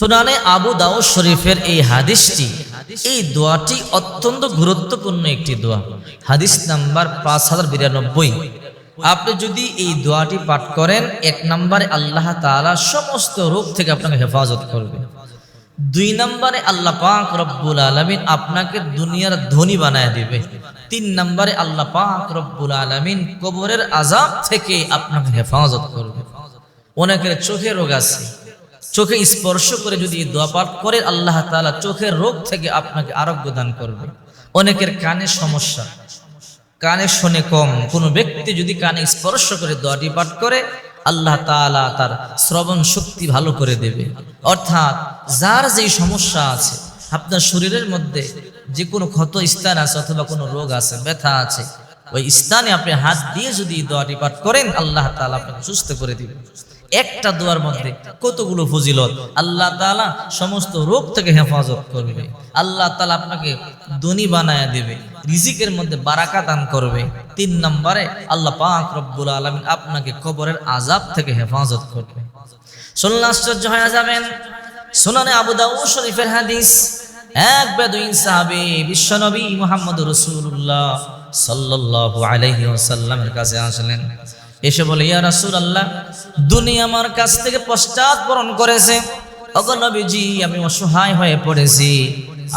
সুনানে আবু দাউদ শরীফের এই হাদিসটি, এই দোয়াটি অত্যন্ত গুরুত্বপূর্ণ একটি দোয়া। হাদিস নাম্বার পাঁচ হাজার বিরানব্বই। আপনি যদি এই দোয়াটি পাঠ করেন, এক নম্বরে আল্লাহ তাআলা সমস্ত রোগ থেকে আপনাকে হেফাজত করবে। দুই নম্বরে আল্লাহ পাক রব্বুল আলমিন আপনাকে দুনিয়ার ধনী বানায় দিবে। তিন নম্বরে আল্লাহ পাক রব্বুল আলমিন কবরের আজাব থেকে আপনাকে হেফাজত করবে। অনেকের চোখে রোগ আছে চোখে স্পর্শ করে যদি দোয়া পাঠ করে আল্লাহ তাআলা চোখের রোগ থেকে আপনাকে আরোগ্য দান করবে। অনেকের কানে সমস্যা। কানে শোনে কম। কোনো ব্যক্তি যদি কানে স্পর্শ করে দোয়াটি পাঠ করে, আল্লাহ তাআলা তার শ্রবণ শক্তি ভালো করে দেবে। অর্থাৎ যার যেই সমস্যা আছে, আপনার শরীরের মধ্যে যে কোনো ক্ষত স্থান আছে অথবা কোনো রোগ আছে, ব্যথা আছে, ওই স্থানে আপনি হাত দিয়ে যদি দোয়াটি পাঠ করেন, আল্লাহ তাআলা আপনাকে সুস্থ করে দিবে। একটা দোয়ার মধ্যে কতগুলো ফজিলত? আল্লাহ তাআলা সমস্ত রোগ থেকে হেফাজত করবে। আল্লাহ তাআলা আপনাকে ধনী বানায় দেবে, রিজিকের মধ্যে বারাকা দান করবে। তিন নম্বরে আল্লাহ পাক রব্বুল আলামিন আপনাকে কবরের আজাব থেকে হেফাজত করবে। শুনলে আশ্চর্য হয়ে যাবেন? সুনানে আবু দাউদ শরীফের হাদিস, এক বেদুইন সাহাবী বিশ্বনবী মুহাম্মদ রাসূলুল্লাহ সাল্লাল্লাহু আলাইহি ওয়াসাল্লামের কাছে আসলেন। এসে বলে, ইয়া রাসুল আল্লাহ দুনিয়া আমার কাছ থেকে পশ্চাৎপরণ করেছে। ওগো নবীজি, আমি অসহায় হয়ে পড়েছি।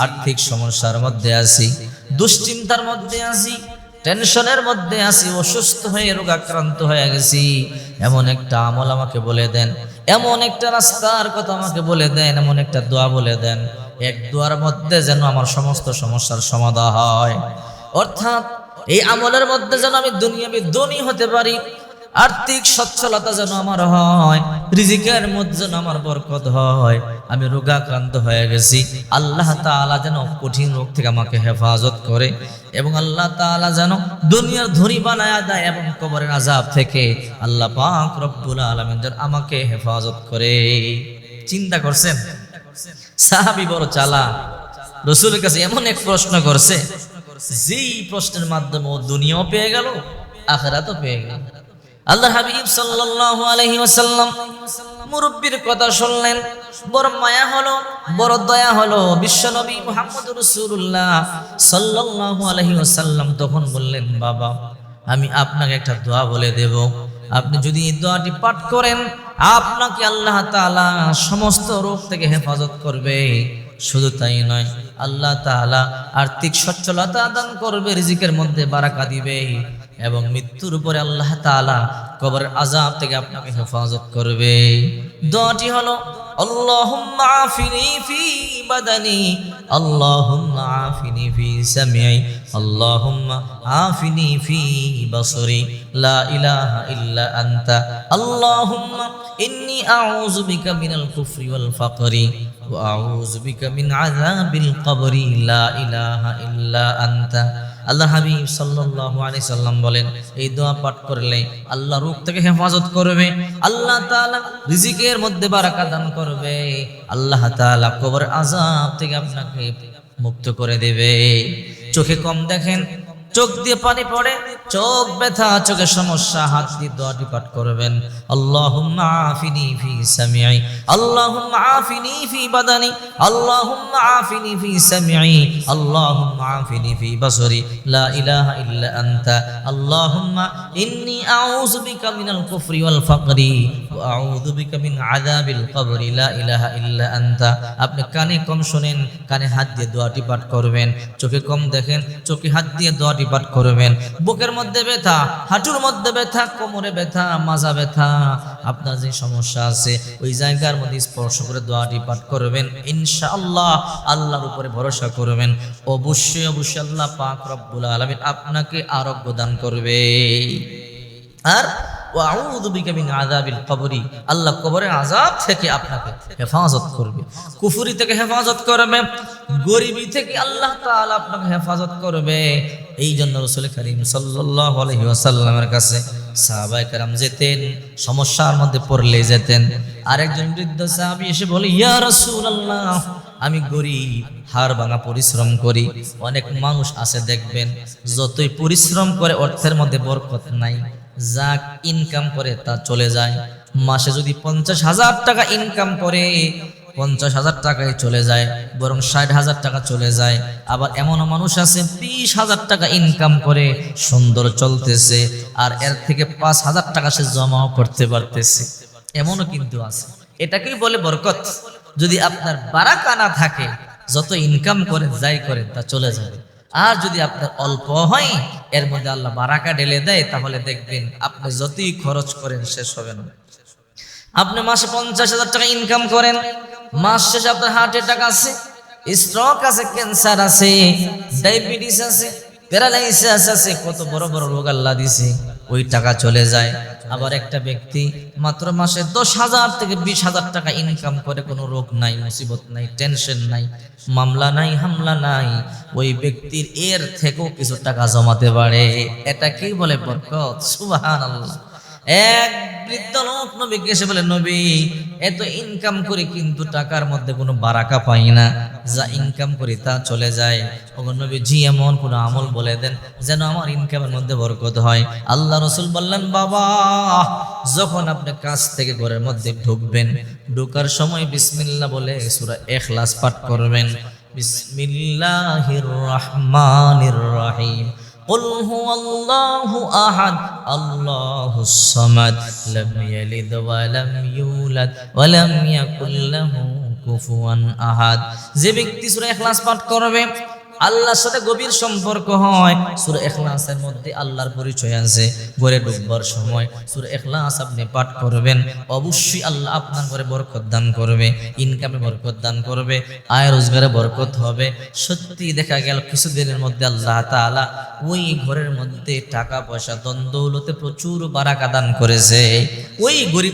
আর্থিক সমস্যার মধ্যে আছি, দুশ্চিন্তার মধ্যে আছি, টেনশনের মধ্যে আছি, অসুস্থ হয়ে রোগাক্রান্ত হয়ে গেছি। এমন একটা আমল আমাকে বলে দেন, এমন একটা রাস্তার কথা আমাকে বলে দেন, এমন একটা দোয়া বলে দেন। এক দোয়ার মধ্যে যেন আমার সমস্ত সমস্যার সমাধান হয়। অর্থাৎ এই আমলের মধ্যে যেন আমি দুনিয়াবি ধনী হতে পারি আর্থিক সচ্ছলতা যেন আমার হয়, রিজিকের মধ্যে যেন আমার বরকত হয়, আমি রোগাক্রান্ত হয়ে গেছি। আল্লাহ তাআলা যেন কঠিন রোগ থেকে আমাকে হেফাজত করে এবং আল্লাহ তাআলা যেন দুনিয়ার ধনী বানায় দেয় এবং কবরের আজাব থেকে আল্লাহ পাক রব্বুল আলামিন যেন আমাকে হেফাজত করে। চিন্তা করছেন? সাহাবি বড় চালা। রসুলের কাছে এমন এক প্রশ্ন করছে, যেই প্রশ্নের মাধ্যমে ও দুনিয়াও পেয়ে গেল, আখেরাতও পেয়ে গেল। আল্লাহ হাবিব সাল্লাল্লাহু আলাইহি ওয়াসাল্লাম মুরব্বির কথা শুনলেন। বড় মায়া হলো, বড় দয়া হলো। বিশ্বনবী মুহাম্মদ রাসূলুল্লাহ সাল্লাল্লাহু আলাইহি ওয়াসাল্লাম তখন বললেন, বাবা, আমি আপনাকে একটা দোয়া বলে দেব। আপনি যদি এই দোয়াটি পাঠ করেন, আপনাকে আল্লাহ তাআলা সমস্ত রোগ থেকে হেফাজত করবে। শুধু তাই নয়, আল্লাহ তাআলা আর্থিক সচ্ছলতা দান করবে, রিজিকের মধ্যে বারাকা দিবে। এবং মৃত্যুর উপরে আল্লাহ তাআলা কবরের আজাব থেকে আপনাকে হেফাজত করবে দোয়াটি হলো اللهم عافني في بدني اللهم عافني في سمعي اللهم عافني في بصري لا إله إلا أنت اللهم إني أعوذ بك من الكفر والفقر وأعوذ بك من عذاب القبر لا إله إلا أنت আল্লাহ হাবিব সাল্লাল্লাহু আলাইহি সাল্লাম বলেন, এই দোয়া পাঠ করলে আল্লাহ রূপ থেকে হেফাজত করবে, আল্লাহ তাআলা রিজিকের মধ্যে বারাকা দান করবে, আল্লাহ তাআলা কবর আযাব থেকে আপনাকে মুক্ত করে দেবে। চোখে কম দেখেন চোখ দিয়ে পানি পড়ে, চোখ ব্যথা চোখের সমস্যা, হাত দিয়ে দোয়াটি পাঠ করবেন। আল্লাহুম্মা আফিনি ফি সামিঈ আল্লাহুম্মা আফিনি ফি বাদানি, আল্লাহুম্মা আফিনি ফি সামিঈ আল্লাহুম্মা আফিনি ফি বাসরি। লা ইলাহা ইল্লা আনতা, আল্লাহুম্মা ইন্নী আউযু বিকা মিনাল কুফরি ওয়াল ফাকরি। আউযু বিকা মিন আযাবিল কবরি, লা ইলাহা ইল্লা আনতা। আপনি কানে কম শুনেন, কানে হাত দিয়ে দোয়াটি পাঠ করবেন। চোখে কম দেখেন, চোখে হাত দিয়ে দোয়াটি পাঠ করবেন। বুকের মধ্যে ব্যথা, হাঁটুর মধ্যে ব্যথা, কোমরে ব্যথা, মাজা ব্যথা, আপনার যে সমস্যা আছে, ওই জায়গার মধ্যে স্পর্শ করে দোয়াটি পাঠ করবেন। ইনশাআল্লাহ আল্লাহর উপরে ভরসা করবেন। অবশ্যই অবশ্যই আল্লাহ পাক রব্বুল আলামিন আপনাকে আরোগ্য দান করবে। আর ওয়াউযু বিকা মিন কবরি। আল্লাহ কবরের আযাব থেকে আপনাকে হেফাজত করবে। কুফরি থেকে হেফাজত করবে। গরিবি থেকে আল্লাহ তাআলা আপনাকে হেফাজত করবে। এই জন্য রাসূল করিম ওয়াসাল্লামের কাছে সাহাবায়ে কেরাম যেতেন, সমস্যার মধ্যে পড়লে যেতেন। আরেকজন বৃদ্ধ সাহাবী এসে বলে, ইয়া রসুল আল্লাহ আমি গরিব, হাড় ভাঙা পরিশ্রম করি। অনেক মানুষ আছে দেখবেন, যতই পরিশ্রম করে, অর্থের মধ্যে বরকত নাই। যাক ইনকাম করে তা চলে যায়। মাসে যদি পঞ্চাশ হাজার টাকা ইনকাম করে, পঞ্চাশ হাজার টাকায় চলে যায়, বরং ষাট হাজার টাকা চলে যায়। আবার এমনও মানুষ আছে বিশ হাজার টাকা ইনকাম করে, সুন্দর চলতেছে, আর এর থেকে পাঁচ হাজার টাকা সে জমাও করতে পারতেছে। এমনও কিন্তু আছে। এটাকেই বলে বরকত। যদি আপনার বারাকা না থাকে, যত ইনকাম করে, যাই করেন তা চলে যাবে আর যদি আপনার অল্প হয়, এর মধ্যে আল্লাহ বারাকা ঢেলে দেয়, তাহলে দেখবেন আপনি যতই খরচ করেন, শেষ হবে না। আপনি মাসে পঞ্চাশ হাজার টাকা ইনকাম করেন, মাস শেষে আপনার হার্ট অ্যাটাক আছে স্ট্রোক আছে ক্যান্সার আছে ডায়াবেটিস আছে প্যারালাইসিস আছে, কত বড় বড় রোগ আল্লাহ দিছে, ওই টাকা চলে যায়। আবার একটা ব্যক্তি মাত্র মাসে দশ হাজার থেকে বিশ হাজার টাকা ইনকাম করে, কোনো রোগ নাই, মুসিবত নাই টেনশন নাই, মামলা নাই, হামলা নাই, ওই ব্যক্তির এর থেকেও কিছু টাকা জমাতে পারে। এটা কি বলে বরকত? সুবাহ আল্লাহ এক বৃদ্ধ লোক নবীকে এসে বলে, নবী, এত ইনকাম করি কিন্তু টাকার মধ্যে কোনো বারাকা পাই না। যা ইনকাম করি তা চলে যায়। ওগো নবী, জি, এমন কোনো আমল বলে দেন যেন আমার ইনকামের মধ্যে বরকত হয়। আল্লাহ রসুল বললেন, বাবা, যখন আপনি কাজ থেকে ঘরের মধ্যে ঢুকবেন, ঢোকার সময় বিসমিল্লাহ বলে সুরা এখলাস পাঠ করবেন। বিসমিল্লাহির রহমানির রহিম। قل هو الله أحد الله الصمد لم يلد ولم يولد ولم يكن له কুফুয়ান আহাদ যে ব্যক্তি সূরা ইখলাস পাঠ করবে আল্লাহর সাথে গভীর সম্পর্ক হয়। সূরা ইখলাসের মধ্যে আল্লাহর পরিচয় আছে। ঘরে ঢুকবার সময় সূরা ইখলাস আপনি পাঠ করবেন। অবশ্যই আল্লাহ আপনার ঘরে বরকত দান করবে। ইনকামে বরকত দান করবে। আয় রোজগারে বরকত হবে। সত্যি দেখা গেল কিছুদিনের মধ্যে আল্লাহ তাআলা ওই ঘরের মধ্যে টাকা পয়সা দ্বন্দ্বলতে প্রচুর বারাকা দান করেছে। ওই গরিব